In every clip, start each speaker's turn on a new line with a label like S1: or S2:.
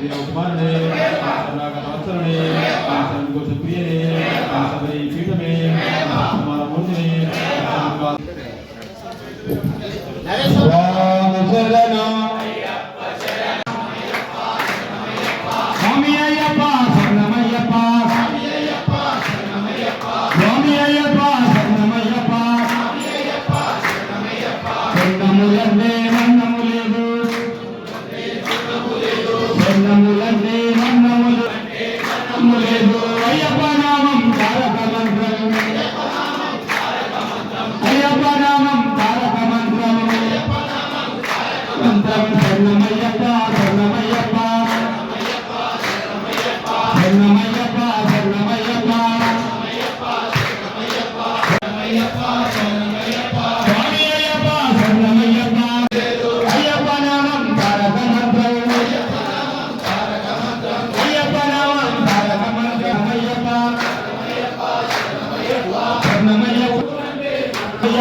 S1: meu humano.
S2: மந்திரம் சரணமையப்பா சரணமையப்பா சரணமையப்பா சரணமையப்பா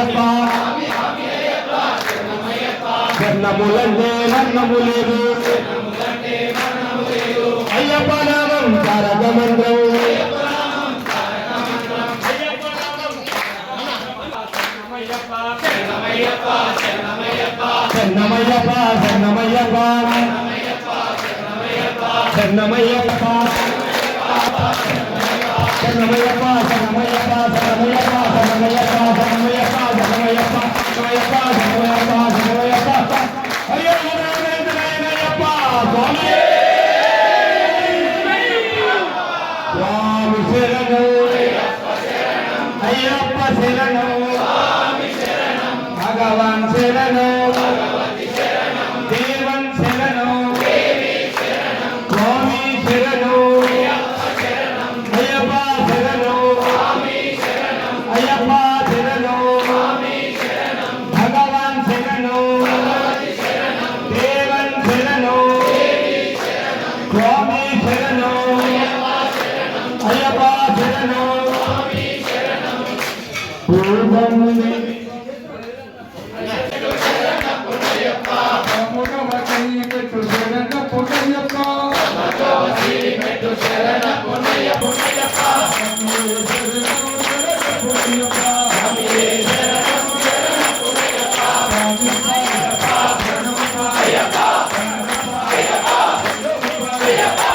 S2: Bye. మరణములంటే మరణము లేదు అయ్యప్ప నామం తారక మంత్రం చెన్నమయ్యప్ప చెన్నమయ్యప్ప చెన్నమయ్యప్ప చెన్నమయ్యప్ప చెన్నమయ్యప్ప శరణం భగవాన్ శరణం. Be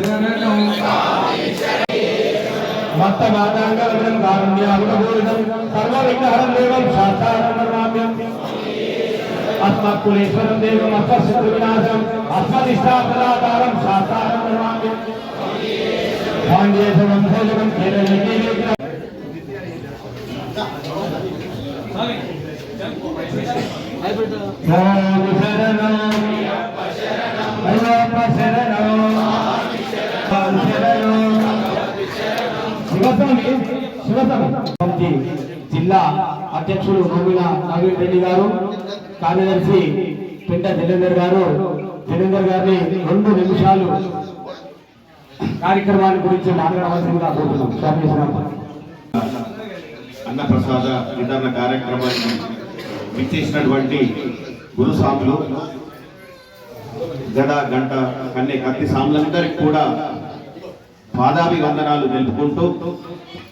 S2: శరణం మత్త మాతాంగం కారుణ్యాగుణపూరితం సర్వ విఘ్నహరం దేవం శాస్త్రారం నమామ్యం అస్మత్కులేశ్వరం దేవం అస్మశత్రు వినాశం అస్మదిష్టాపదాతారం భోజనం కేరళీ స్వామి శివస్వామి జిల్లా అధ్యక్షుడు నోమిన నవీన్ రెడ్డి గారు కార్యదర్శి పెంట దిలేందర్ గారు. దిలేందర్ గారిని రెండు నిమిషాలు కార్యక్రమాన్ని గురించి మాట్లాడవలసిందిగా కోరుతున్నాం.
S3: అన్నప్రసాద వితరణ కార్యక్రమాన్ని విచ్చేసినటువంటి గురు సాములు గడ గంట కన్నే కత్తి స్వాములందరికీ కూడా పాదాభివందనాలు తెలుపుకుంటూ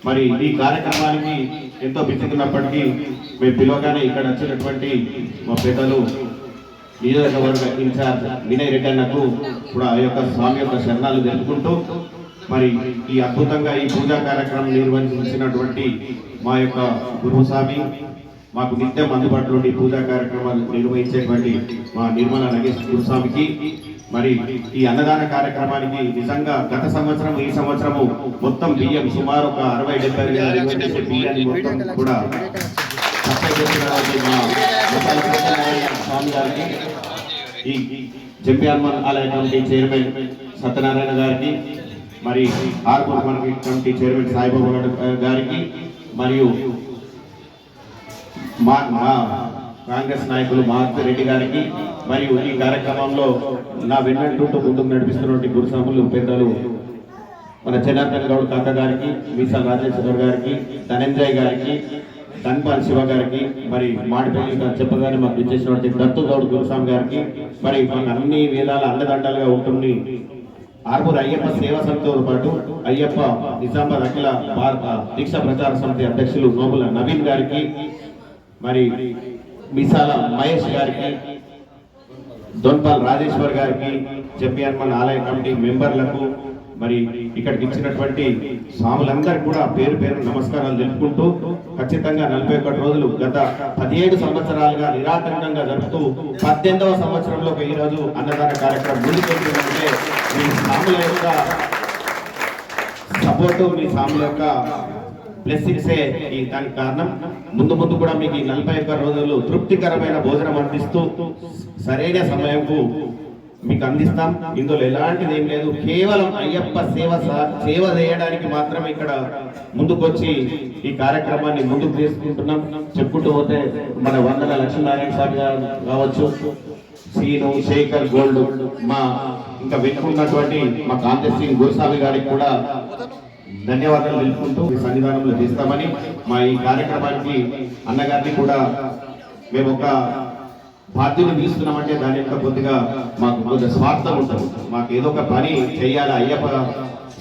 S3: మరి ఈ కార్యక్రమానికి ఎంతో పిచ్చుకున్నప్పటికీ మేము పిలవగానే ఇక్కడ వచ్చినటువంటి మా పెద్దలు నియోజకవర్గ ఇన్ఛార్జ్ వినయ్ రెడ్డి అన్నకు కూడా ఆ యొక్క స్వామి యొక్క శరణాలు తెలుపుకుంటూ మరి ఈ అద్భుతంగా ఈ పూజా కార్యక్రమం నిర్వహించినటువంటి మా యొక్క గురుస్వామి మాకు నిత్యం అందుబాటులో ఉండి పూజా కార్యక్రమాలు నిర్వహించేటువంటి మా నిర్మల నగేష్ గురుస్వామికి మరి ఈ అన్నదాన కార్యక్రమానికి నిజంగా గత సంవత్సరం ఈ సంవత్సరము మొత్తం బియ్యం సుమారు ఒక అరవై డెబ్బై బియ్యాన్ని మొత్తం కూడా సత్యనారాయణ స్వామి గారికి ఈ జంపి ఆలయ కమిటీ చైర్మన్ సత్యనారాయణ గారికి మరి ఆర్మూర్ కమిటీ చైర్మన్ సాయిబాబు గారు- గారికి మరియు మా కాంగ్రెస్ నాయకులు మహాత్మ రెడ్డి గారికి మరియు ఈ కార్యక్రమంలో నా వెన్నట్టుంటూ ముందుకు నడిపిస్తున్నటువంటి గురుస్వాములు పెద్దలు మన జనార్దన్ గౌడ్ కాక గారికి మీసా రాజేశ్వర్ గారికి ధనంజయ్ గారికి ధన్పాల్ శివ గారికి మరి మాటిపల్లి చెప్పగానే మాకు ఇచ్చేసినటువంటి దత్తు గౌడ్ గురుస్వామి గారికి మరి మన అన్ని వేదాల అండదండలుగా ఉంటుంది ఆర్మూర్ అయ్యప్ప సేవా సమితితో పాటు అయ్యప్ప నిజామాబాద్ అఖిల భారత దీక్ష ప్రచార సమితి అధ్యక్షులు నోముల నవీన్ గారికి మరి మిసాల మహేష్ గారికి దొన్పాల్ రాజేశ్వర్ గారికి జపి ఆలయ కమిటీ మెంబర్లకు మరి ఇక్కడికి ఇచ్చినటువంటి స్వాములందరికీ కూడా పేరు పేరు నమస్కారాలు తెలుపుకుంటూ ఖచ్చితంగా నలభై ఒకటి రోజులు గత పదిహేడు సంవత్సరాలుగా నిరాటంకంగా జరుపుతూ పద్దెనిమిదవ సంవత్సరంలో ఈ రోజు అన్నదాన కార్యక్రమం ముందుకెళ్తుందంటే మీ స్వాముల యొక్క సపోర్టు మీ స్వాముల యొక్క బ్లెస్సింగ్సే ఈ దానికి కారణం. ముందు ముందు కూడా మీకు ఈ నలభై ఒక్క రోజులు తృప్తికరమైన భోజనం అందిస్తూ సరైన సమయంకు మీకు అందిస్తాం. ఇందులో ఎలాంటిది ఏం లేదు. కేవలం అయ్యప్ప సేవ సేవ చేయడానికి మాత్రమే ఇక్కడ ముందుకొచ్చి ఈ కార్యక్రమాన్ని ముందుకు తీసుకుంటున్నాం. చెప్పుకుంటూ పోతే మన వందల లక్ష్మీనారాయణ స్వామి గారు కావచ్చు సీను శేఖర్ గోల్డ్ మా ఇంకా వెనుకున్నటువంటి మా కాంతి సింగ్ గురుస్వామి గారికి కూడా ధన్యవాదాలు తెలుపుకుంటూ ఈ సన్నిధానంలో చేస్తామని మా ఈ కార్యక్రమానికి అన్నగారిని కూడా మేము ఒక బాధ్యత పిలుస్తున్నామంటే దాని యొక్క కొద్దిగా మాకు కొద్దిగా స్వార్థం ఉంటుంది. మాకు ఏదో ఒక పని చేయాలి అయ్యప్ప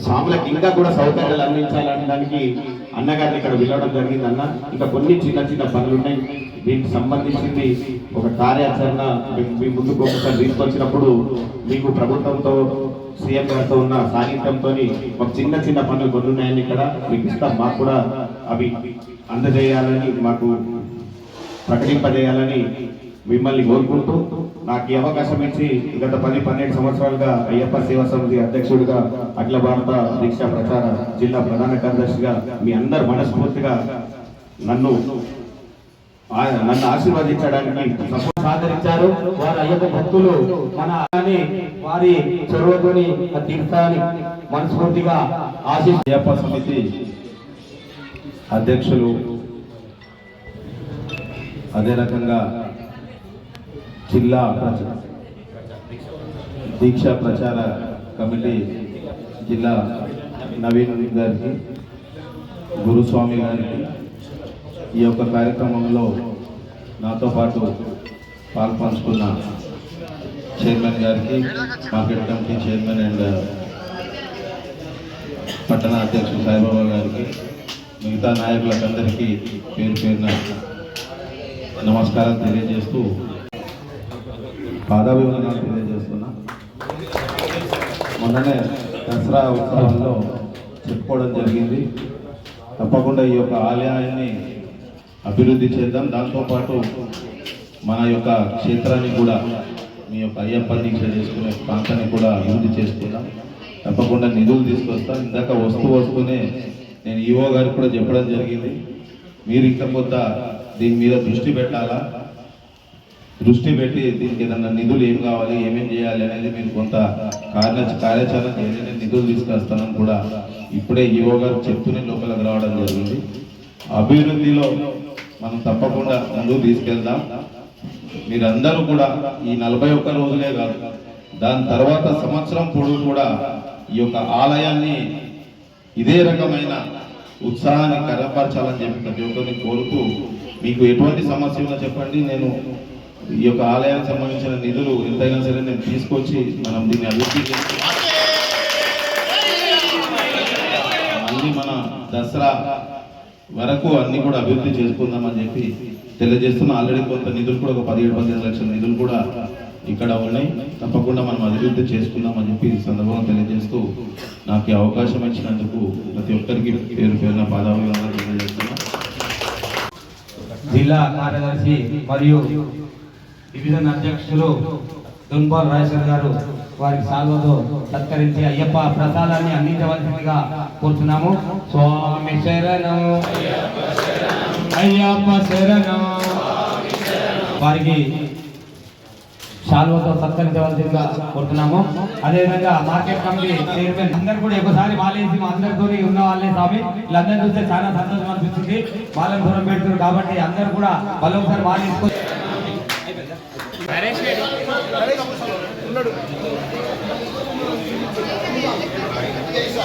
S3: స్వాములకు ఇంకా కూడా సౌకర్యాలు అందించాలనే దానికి అన్నగారిని ఇక్కడ వెళ్ళడం జరిగింది అన్న ఇంకా కొన్ని చిన్న చిన్న పనులు ఉన్నాయి దీనికి సంబంధించింది ఒక కార్యాచరణ మీ- మీ ముందుకు ఒకసారి తీసుకొచ్చినప్పుడు మీకు ప్రభుత్వంతో సీఎం గారితో ఉన్న సాన్నిధ్యంతో ఒక చిన్న చిన్న పనులు కొన్ని ఉన్నాయని ఇక్కడ మీకు ఇస్తాం మాకు కూడా అవి అందజేయాలని మాకు ప్రకటింపజేయాలని మిమ్మల్ని కోరుకుంటూ నాకు ఈ అవకాశం ఇచ్చి గత పది పన్నెండు సంవత్సరాలుగా అయ్యప్ప సేవా సమితి అధ్యక్షుడిగా అఖిల భారత దీక్షా ప్రచార జిల్లా ప్రధాన కార్యదర్శిగా మీ అందరు మనస్ఫూర్తిగా నన్ను నన్ను ఆశీర్వదించడానికి సాధరించారు
S2: వారి వారు అయ్యప్ప భక్తులు మన వారి చొరవతోని ఆ తీర్థాన్ని మనస్ఫూర్తిగా ఆశీస్
S1: అయ్యప్ప సమితి అధ్యక్షులు అదే రకంగా జిల్లా ప్రచ- దీక్ష ప్రచార కమిటీ జిల్లా నవీన్ గారికి గురుస్వామి గారికి ఈ యొక్క కార్యక్రమంలో నాతో పాటు పాల్పంచుకున్న చైర్మన్ గారికి మార్కెట్ కమిటీ చైర్మన్ అండ్ పట్టణ అధ్యక్షుడు సాయిబాబా గారికి మిగతా నాయకులకందరికీ పేరు పేరున నమస్కారం తెలియజేస్తూ పాదాభివందనాలు తెలియజేస్తున్నా. మొన్ననే దసరా ఉత్సవంలో చెప్పుకోవడం జరిగింది. తప్పకుండా ఈ యొక్క ఆలయాన్ని అభివృద్ధి చేద్దాం. దాంతోపాటు మన యొక్క క్షేత్రాన్ని కూడా మీ యొక్క అయ్యప్ప దీక్ష చేసుకునే ప్రాంతాన్ని కూడా అభివృద్ధి చేసుకుందాం. తప్పకుండా నిధులు తీసుకొస్తాం. ఇందాక వస్తూ వస్తూనే నేను ఈవో గారికి కూడా చెప్పడం జరిగింది. మీరు ఇంకా కొంత దీని మీద దృష్టి పెట్టాలా? దృష్టి పెట్టి దీనికి ఏదన్నా నిధులు ఏం కావాలి ఏమేం చేయాలి అనేది మీరు కొంత కార్య కార్యాచరణ చేసి నిధులు తీసుకొస్తానని కూడా ఇప్పుడే ఈవో గారు చెప్తూనే లోపలికి రావడం జరిగింది. అభివృద్ధిలో మనం తప్పకుండా ముందుకు తీసుకెళ్దాం. మీరందరూ కూడా ఈ నలభై ఒక్క రోజులే కాదు దాని తర్వాత సంవత్సరం పొడవు కూడా ఈ యొక్క ఆలయాన్ని ఇదే రకమైన ఉత్సాహాన్ని కనపరచాలని చెప్పి ప్రతి ఒక్కరిని కోరుతూ మీకు ఎటువంటి సమస్య ఉన్నా చెప్పండి. నేను ఈ యొక్క ఆలయానికి సంబంధించిన నిధులు ఎంతైనా సరే నేను తీసుకొచ్చి మనం దీన్ని అభివృద్ధి చేసి మళ్ళీ మన దసరా వరకు అన్ని కూడా అభివృద్ధి చేసుకుందామని చెప్పి తెలియజేస్తున్న. ఆల్రెడీ కొంత నిధులు కూడా ఒక పదిహేడు పదిహేను లక్షల నిధులు కూడా ఇక్కడ ఉన్నాయి. తప్పకుండా మనం అభివృద్ధి చేసుకుందామని చెప్పి ఈ సందర్భంగా తెలియజేస్తూ నాకు అవకాశం ఇచ్చినందుకు ప్రతి ఒక్కరికి పేరు పేరున పాదాభివందనాలు తెలియజేస్తున్నా.
S2: జిల్లా కార్యదర్శి మరియు డివిజన్ అధ్యక్షులు దున్బాల్ రాజేశ్వర్ గారు వారికి సాల్వతో సత్కరించి అయ్యప్ప ప్రసాదాన్ని అందించవలసిందిగా కోరుతున్నాము. స్వామి శరణం. అయ్యప్ప శరణం. వారికి శాల్వతో సత్కరించవలసిందిగా కోరుతున్నాము. అదేవిధంగా మార్కెట్ కమిటీ చైర్మన్ అందరు కూడా ఒకసారి వాళ్ళేసి మా అందరితో ఉన్న వాళ్ళే స్వామి. వీళ్ళందరూ చూస్తే చాలా సంతోషం అనిపిస్తుంది. వాళ్ళని దూరం పెడుతున్నారు కాబట్టి అందరు కూడా వాళ్ళు ఒకసారి వాళ్ళు